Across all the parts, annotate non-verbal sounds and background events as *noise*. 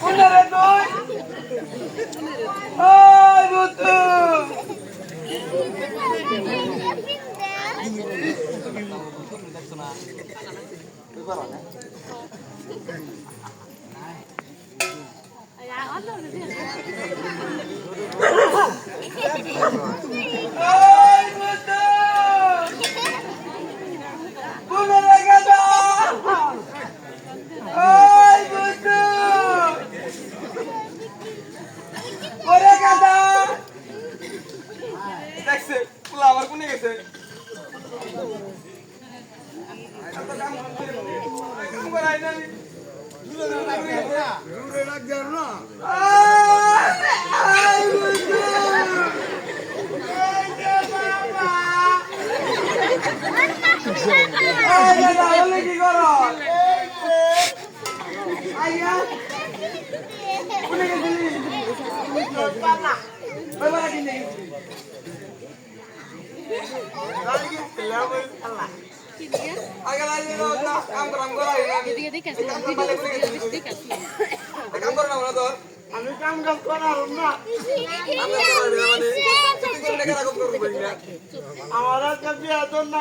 কোনে রে তুই ওই বুতু ওই বুতু কোনে রে গাদা ওই বুতু ওরে গাদা দেখছে পোলা আবার কোনে গেছে এত কাম কাম করাই না আমি। আই বুতু এই যে বাবা আই গাদা হলে কি করো আইয়া কোনে গেছিলি বাবা বাবা কিনে গেছিলি আগে লাগে না কাম করাম করাই না এদিকে দেখে আসি এদিকে দেখে আসি কাম করে না তো আমি কাম কাজ করার না আমরা করে না মানে তুই করে টাকা রাখব করব না আমার আজকে বিয়ে তো নাকবো আরে বলে কি আই তুই তোর কি বিয়ার বয়স হইছে তুই বিয়া করবার চাস না বিয়ে বলব না এভাবে আমার বিয়ে করে না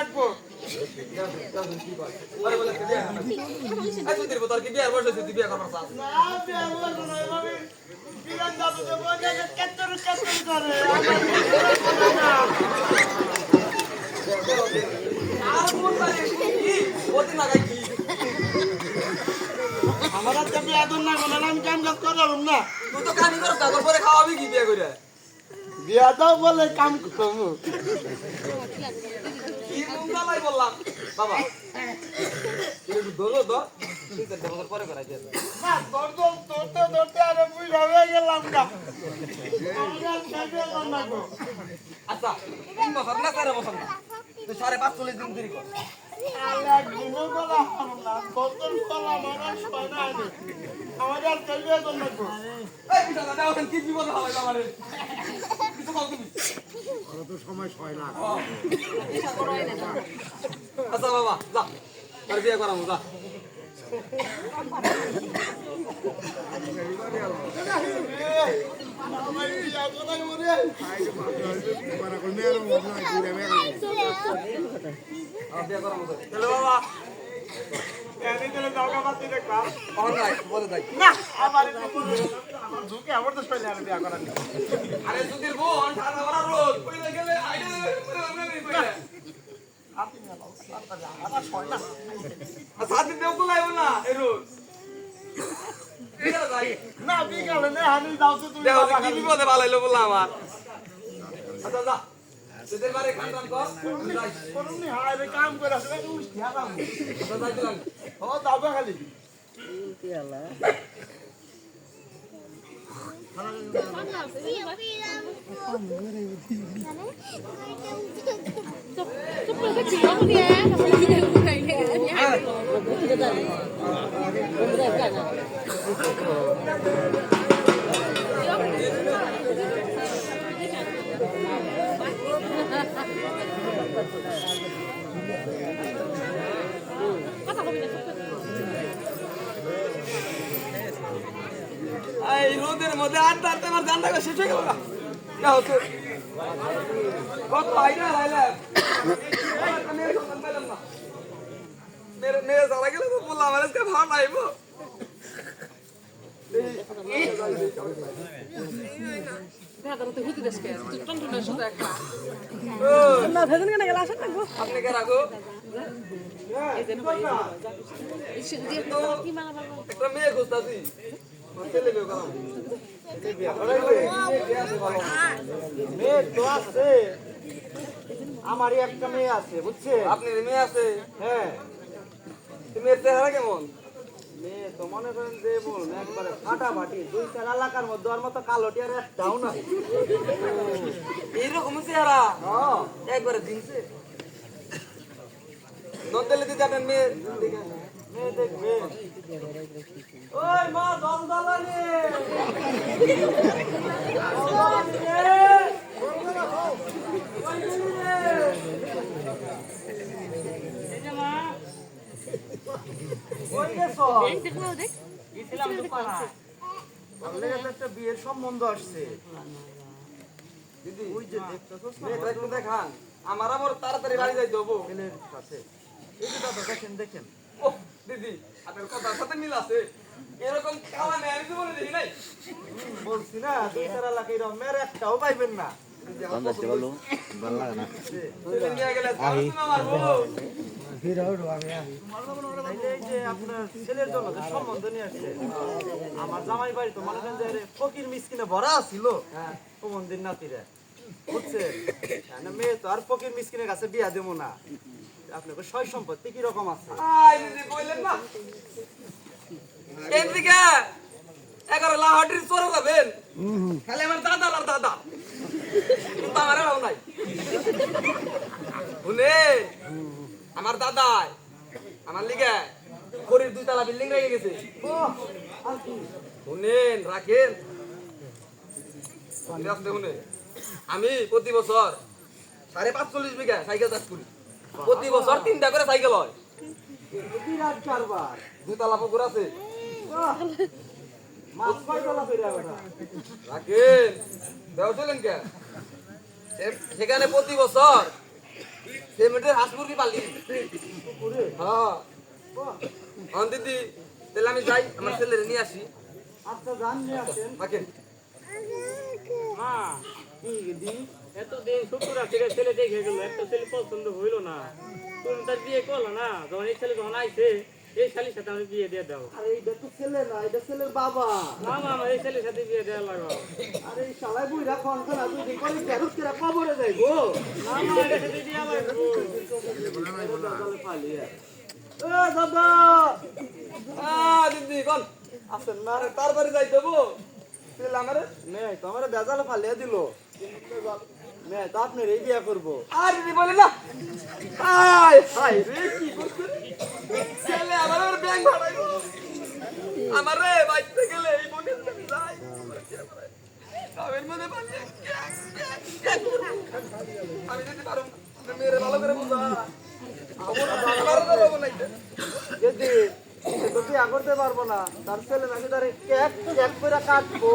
আর কি ওতে না গাই কি আমার আজকে বিয়ে তো নাকবো না আমি কাম কাজ করার না। তুই তো কানি করছ তারপর পরে খাওয়াবি কি বিয়া কইরা বিয়ে তো বলে কাম করব। কি মুখ বললাম? বাবা। একটু দোলো তো। তুই তো বছর পরে করাই দে না দৌড় দৌড়তে দৌড়তে আরে বুঝা হয়ে গেলাম না আচ্ছা তিন বছর না চার বছর না? তুই সাড়ে পাঁচ পাঁচচল্লিশ দিন দেরি কর। আল্লাহ দিনও বলা হারম বছর বলা আমার ছয় না আনে আমার আজকে বিয়ে তো। নাকবো এই বিশাল দাদা ওখানে কি বিপদ হবে আমারে কিছু কল তুমি? আচ্ছা বাবা যা। আর আর বিয়ে করামু যা। বাবা না দেও বিকালে নে হানি যাও তো তুমি বিপদে ভালাইলো বললাম আমার। আচ্ছা যা। তোদের বারে খান টান কর আমি যাই করুনি হায় রে কাম করে আসলে উঠি আরাম আচ্ছা, যাই দিলাম ও যাবে খালি চুপ করে ছিল নিয়ে ভিডিও করে নিয়ে কথা কবি না এই রোদের মধ্যে আড্ডা আড্ডা আমার জানটা শেষ হয়ে গেল না না হচ্ছে কত সন্তান পাইলাম না মেয়ের মেয়ে চালা গেলে তো বললাম, আমার আজকে ভাড়া নাইবো ভেতরে আমারই একটা মেয়ে আছে বুঝছে আপনি মেয়ে আছে? হ্যাঁ। মেয়ের চেহারা কেমন? মেয়ে তো মনে করেন যে বলুন, একবারে ফাটাফাটি, দুই মধ্যে ওর মতো কালো টিয়ার একটাও না এইরকম চেহারা। একবারে দিনছে। মেয়ে মেয়ে দেখবে দেখল দেখ গেছিলাম তো পাড়ায় তাহলে তো একটা বিয়ের সম্বন্ধ আসছে দিদি ওই যে দেখান আমার আবার তাড়াতাড়ি বাড়ি যাইতে হব কাছে এই যে দাদা দেখেন দেখেন ও দিদি আপনার কথার সাথে মিল আছে এরকম খাওয়া নেই আমি জীবনে দেখি নাই বলছি না দুই এরকম মেয়ের একটাও পাইবেন না আমার জামাই বাড়ি তো মনে ফকির মিসকিনে ভরা ছিল। মেয়ে তো আর ফকির কাছে বিয়া দেবো সম্পত্তি কি রকম আছে এগারো লাহাটির চরে যাবেন খালি দাদা আর দাদা কিন্তু আমার দাদাই আমার লিগে খড়ির দুই তালা বিল্ডিং রেখে গেছে। শুনেন রাখেন। আমি প্রতি বছর সাড়ে পাঁচচল্লিশ বিঘা সাইকেল চাষ করি। প্রতি বছর তিনটা করে সাইকেল হয়। দুতলা পুকুর আছে। রাখেন। সেখানে প্রতি বছর সিমেন্টের হাঁস মুরগি পালি হ্যাঁ। হ্যাঁ দিদি তাহলে আমি যাই আমার ছেলের নিয়ে আসি। আচ্ছা জান নিয়ে আসেন। রাখেন। মা কি দি এতদিন শ্বশুর থেকে ছেলে দেখে গেল একটা ছেলে পছন্দ হইল না। তুমি তার বিয়ে করল না যখন এই ছেলে যখন আইছে এই ছেলের সাথে আমি বিয়ে দিয়ে দাও আরে এটা তো ছেলে না এটা ছেলের বাবা। না এই ছেলের সাথে বিয়ে দেওয়া লাগো আরে এই শালায় দুই করে? ফেরত করে কবরে যাইবো না মা এটার সাথে বিয়ে লাগবো এ দাদা! আহ, দিদি কোন? আসেন না তাড়াতাড়ি যাই দেবো ছেলে আমার? তো আমার বেজালে ফালিয়ে দিল। মেয়ে তো আপনার এই বিয়া করব। আর দিদি বলে না। আয় হাই রে কি করছে ছেলে আমার আবার ব্যাংক ভাড়াইলো আমার রে বাইতে গেলে এই সাথে যাই। তাদের মধ্যে পালিয়ে আমি যেতে পারব না মেয়েরে ভালো করে বুঝা আমার না যদি সে তো করতে পারব না তার ছেলে নাকি তার ক্যাক ক্যাক করে কাটবো।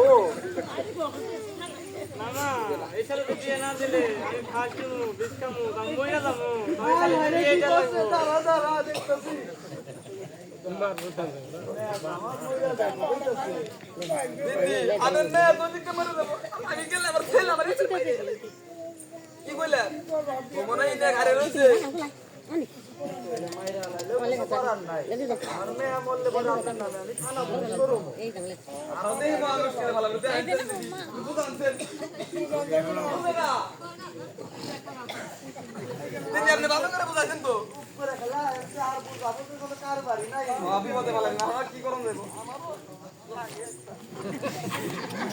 দেখতেছি। কি কইলেন মনে হয় দেখ আরে রয়েছে আপনি ভালো করে বুঝাইছেন তো। কি করুন *laughs* দেবো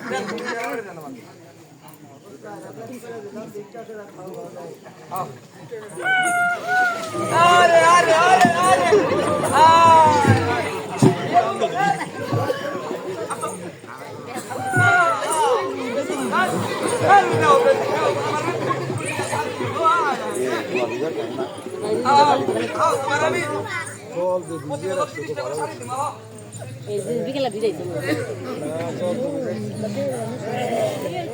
দেন, তুমি আমাকে দেন আমাকে। আরে আরে আরে আরে আরে এই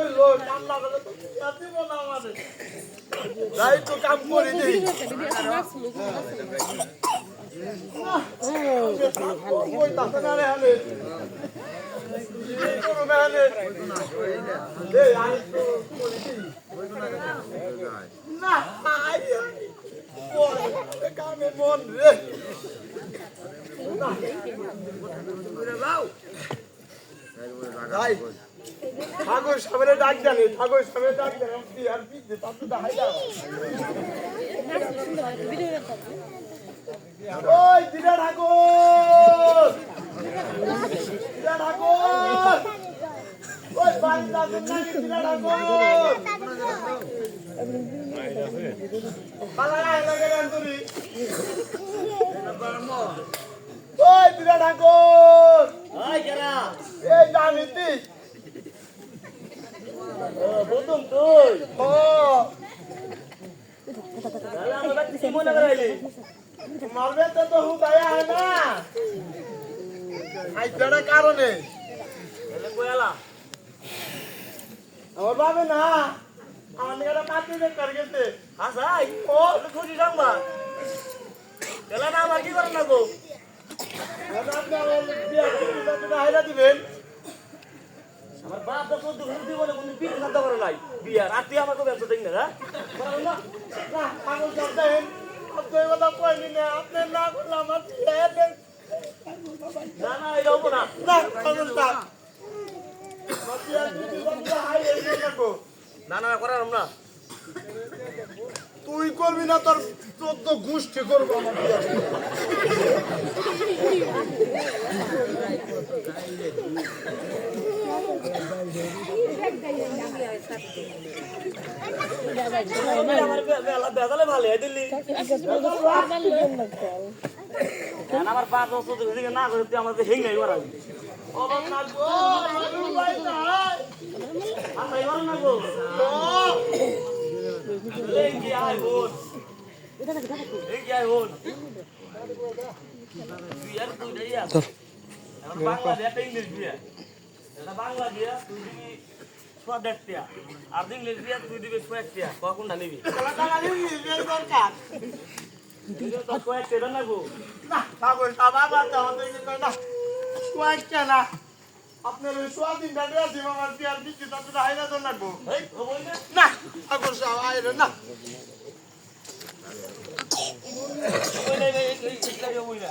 আমাদের কইলো কাম না করলে তো দিব না আমাদের। যাই তো কাম করি দেই ওই তাতে না রে হালে করো না করি না। কামে মন রে ভাই ঠাকুর সামনে ডাক জানি ঠাকুর সামনে ডাক জানি আর পিছে তাতে দাহাই ওই দিদা ঠাকুর! দিদা ঠাকুর! ওই না দিদা ঠাকুর! পালাই লাগে রে তুমি ওই দিদা ঠাকুর! ওই কেরা? এই জানিতি প্রথম তুই কি মনে করাইলি মারবে তো তো হুদায়া হয় না আইতার কারণে তাহলে কয়ালা আমার বাবে না আমার মেয়েরা মাটি বের করে গেছে হাসাই ও খুশি আমার কি করেন না গো দিবেন আমার বাপ তো চোদ্দ ঘণ্টা জীবনে কোনো বিয়ে শান্ত করে নাই। আর তুই আমাকে ব্যবসা দেখ না না? না। পাগল আপনি কথা কইনি না আপনি না করলে আমার না না এটা হব না। না পাগল না না না না করার না। তুই করবি না তোর চোদ্দ গোষ্ঠী করব আমার। আমার পাঁচ বছর না করে আমাদের ভাই নাই। আমরা এবার না গো ও, লেঙ্গি আয় বোন লেঙ্গি আয় বোন তুই আর তুই এখন বাংলা একটা ইংলিশ দিয়ে এটা বাংলা দিয়ে তুই দিবি সোয়া দেড় আর ইংলিশ দিয়ে তুই দিবি সোয়া এক টিয়া কখনটা নিবি দরকার। না গো না, পাগল, বাবা, না? কয়েকটা না। আপনার ওই সোয়াবিন ডালিয়া দিব, আমার বিয়ার তাতে তো হাইরা না না, পাগল সাহেব, হাইরে না। ওই এই ওই না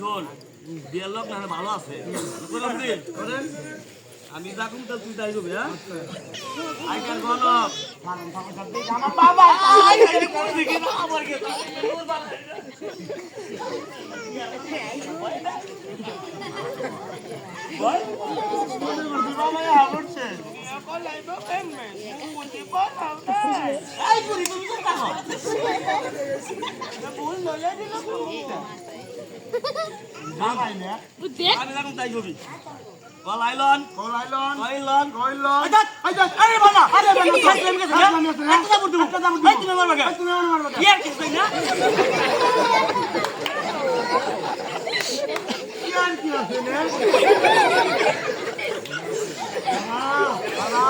শোন বিয়ের লোক না ভালো আছে। আমি যাকুম তো তুই তাই করবি হ্যাঁ? আইকার গণ আমার বাবা আমার কে বাবা হাবুরছে আমি যাকুম তাই আইলন কইলন আরে বাবা আরে বাবা থাকলাম কে থাকলাম একটা দাবুর দেবো একটা দাবুর দেবো তুমি মারবা কে তুমি আমার মারবা কি আর কিছু না কি আর কি আছে নে বাবা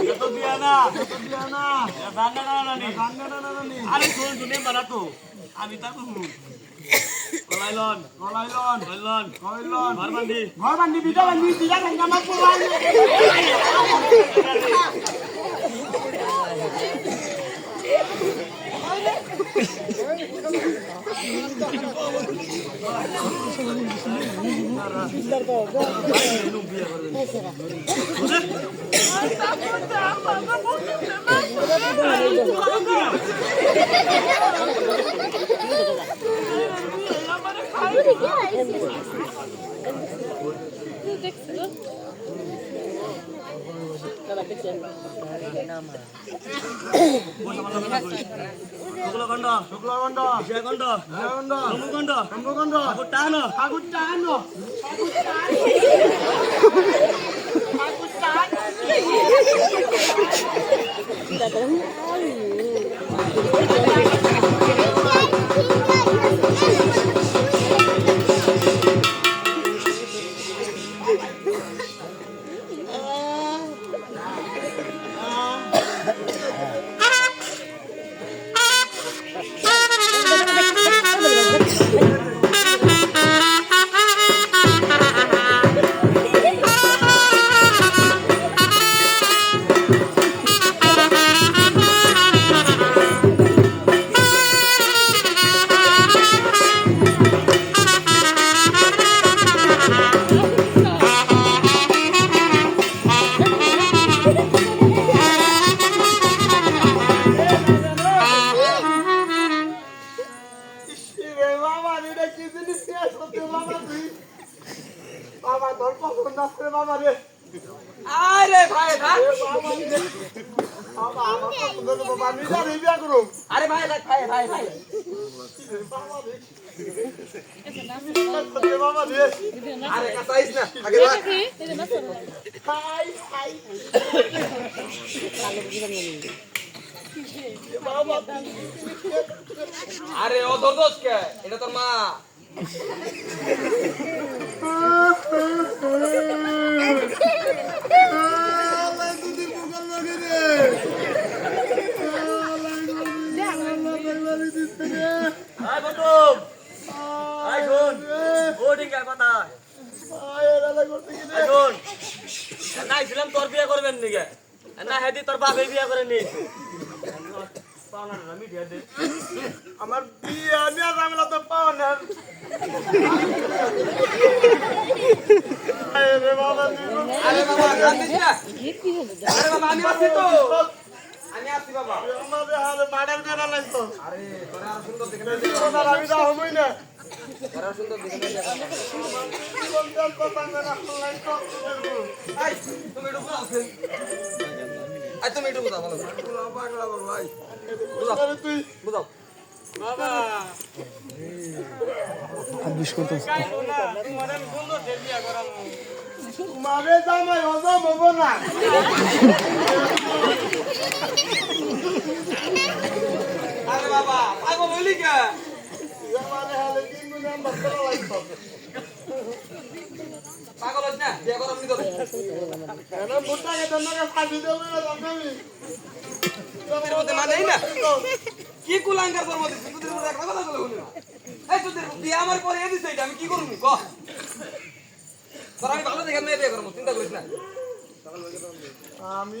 এটা তো বিয়া না তো দিয়া না এটা গাঙ্গা না না নি গাঙ্গা না না নি আরে শোন শুনে বানা তো আমি তা nylon, nol nylon, nylon, nylon, mandi, kamar mandi bida mandi bida dan kamar pulang. Thank you. শুক্লখণ্ড শুক্লখণ্ড বিজয়খণ্ড জয়খণ্ড শম্ভুখণ্ড শম্ভুখণ্ড ঠাকুর টানো ঠাকুর চাহানো মার্ডার করা লাগতো আরে তোরা আর সুন্দর দেখে আমি না। তোরা সুন্দর দেখে জীবন তেল কথা না। লাগতো আই তুমি একটু বুঝাও আই তুমি একটু বুঝাও ভালো পাগলা ভাই বুঝাও তুই বুঝাও। বাবা। তোমারে জামাই হজম হব না। *laughs* আরে বাবা, পাগল হইলি কে? পাগল হইস না? বিয়ে করার নি তোর কেন মোটাকে তোমাকে ফাঁসি দেবো না? জানবি তোদের মধ্যে মানেই না কি কুলাঙ্গার তোর মধ্যে? তোদের মধ্যে একটা কথা বলে না। আমার পরে এ দিছে আমি কি করব? ক? তোর আমি ভালো দেখে চিন্তা করিস না। আমি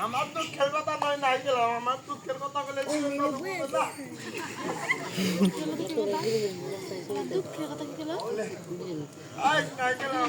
আমার তো খেলবাতা নয় নাই গেলাম আমার খেল কথা বলে দুঃখের কথা কি গেল নাই গেলাম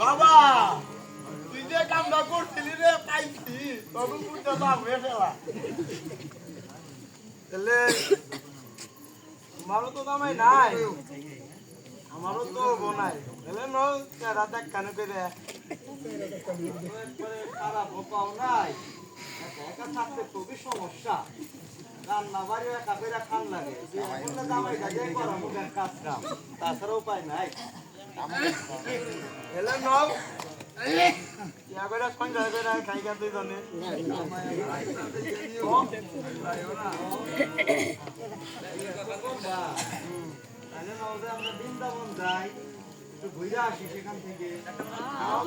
বাবা, তুই যে কামটা করছিলি রে, পাইছি। তবে বুঝতে হয়ে ফেলা। আমারও তো জামাই নাই, আমারও তো বোনাই তাহলে ন রাত কানে করে। খারাপ পাও নাই। একা থাকতে খুবই সমস্যা। রান্না বাড়ি একা করে খান লাগে। জামাই কাজে করা, মুখের কাজ কাম। তাছাড়া উপায় নাই। এলে নব ইয়া বৃন্দাবন যাই। একটু ঘুরে আসি সেখান থেকে। নাও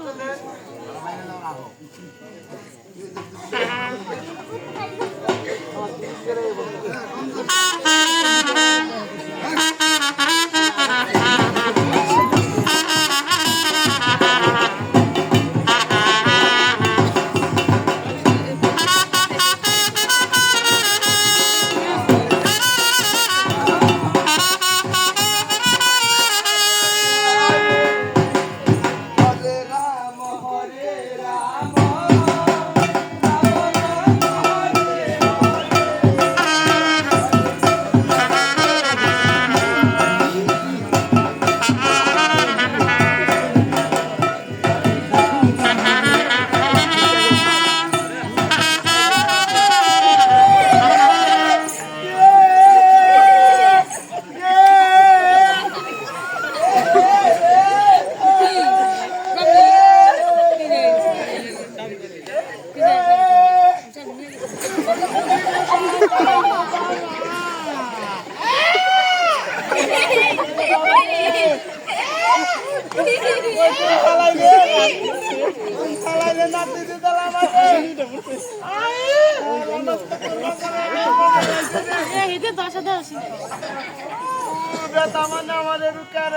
আমাদের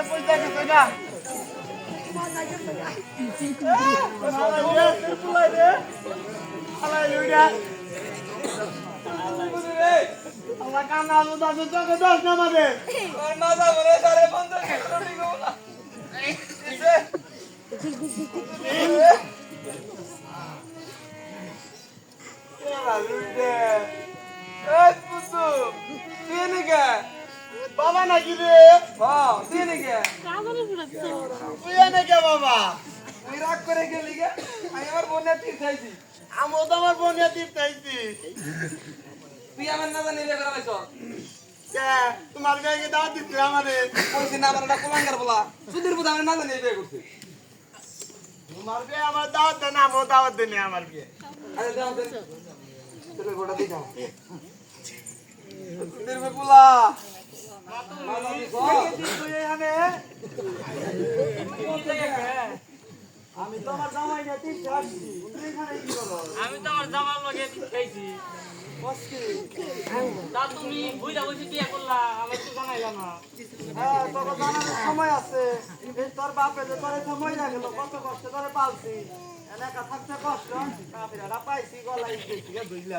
পয়সা গেছে না আমার কান্না আলো দাদু চোখে দশ না আমাদের বাবা। নাকি রে কাগজে ফুটাচ্ছে তুই এনে কে বাবা আমও তো আমার বোনিয়া তীর চাইছি। তুই আমার না জানি লেবার আইছ কে? তোমার গায়ে দাওয়াত দিচ্ছে আমারে? কইছি না আমার একটা কুলাঙ্গার বলা। সুধীর বুধ আমার না জানি বিয়ে করছে। তোমার বিয়ে আমার দাওয়াত দেন আমও দাওয়াত দেন আমার বিয়ে আরে দাও দেন। তোর গোটা দি দাও সুধীর মে পোলা মালা দিছ তুই এখানে আমি তো আমার জামাই তিনটে আসছি আমি তো আমার জামার লগে খাইছি তা তুমি বুঝা বসে কি করলা আমার তো জানাইলা না। হ্যাঁ তোকে জানানোর সময় আছে। তোর বাপে যে তোর সময় রাখল কত কষ্ট করে পালছি। থাকতে কষ্ট কাপিরাটা পাইছি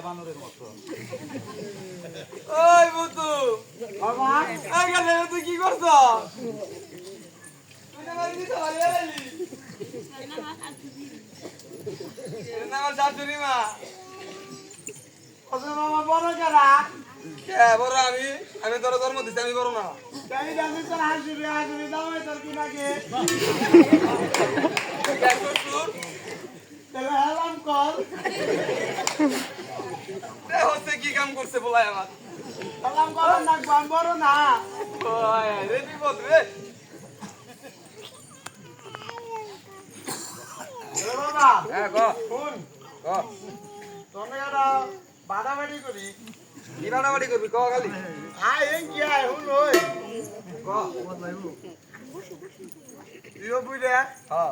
বানরের মতো। ওই বুতু! তুই কি করছ আমার শাশুড়ি মা। বড় বড় আমি? আমি তোর জন্ম দিচ্ছি আমি বড় না। তাই জানি তোর কি লাগে? তাহলে হেলাম কর। এ হচ্ছে কি কাম করছে বলাই আমার? হেলাম কর না আমি বড় না। রে বিপদ রে। বাবা হ্যাঁ ক। শুন। ক। তোর একটা বাড়াবাড়ি করি কি বাড়াবাড়ি করবি? ক খালি। আয় এই কি আয় হুন ওই। ক। তুইও বুঝে। হ্যাঁ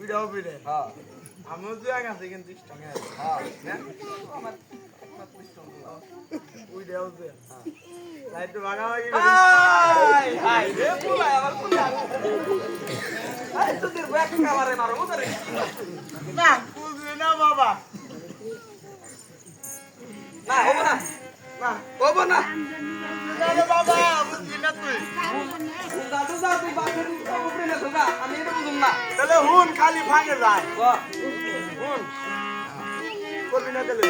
বুঝাও বুঝে হ্যাঁ আমিও দুই আগে আছে কিন্তু স্ট্রং আছে হ্যাঁ নে? বুঝাও যে লাইট ভাগাভাগি আই আই রে বলাই আমার বলাই আই তোদের ব্যাক কামারে মারো ওদের না বুঝলি না বাবা। না বাবা খালি ভাঙে যায়। হুন। করবি না তাহলে।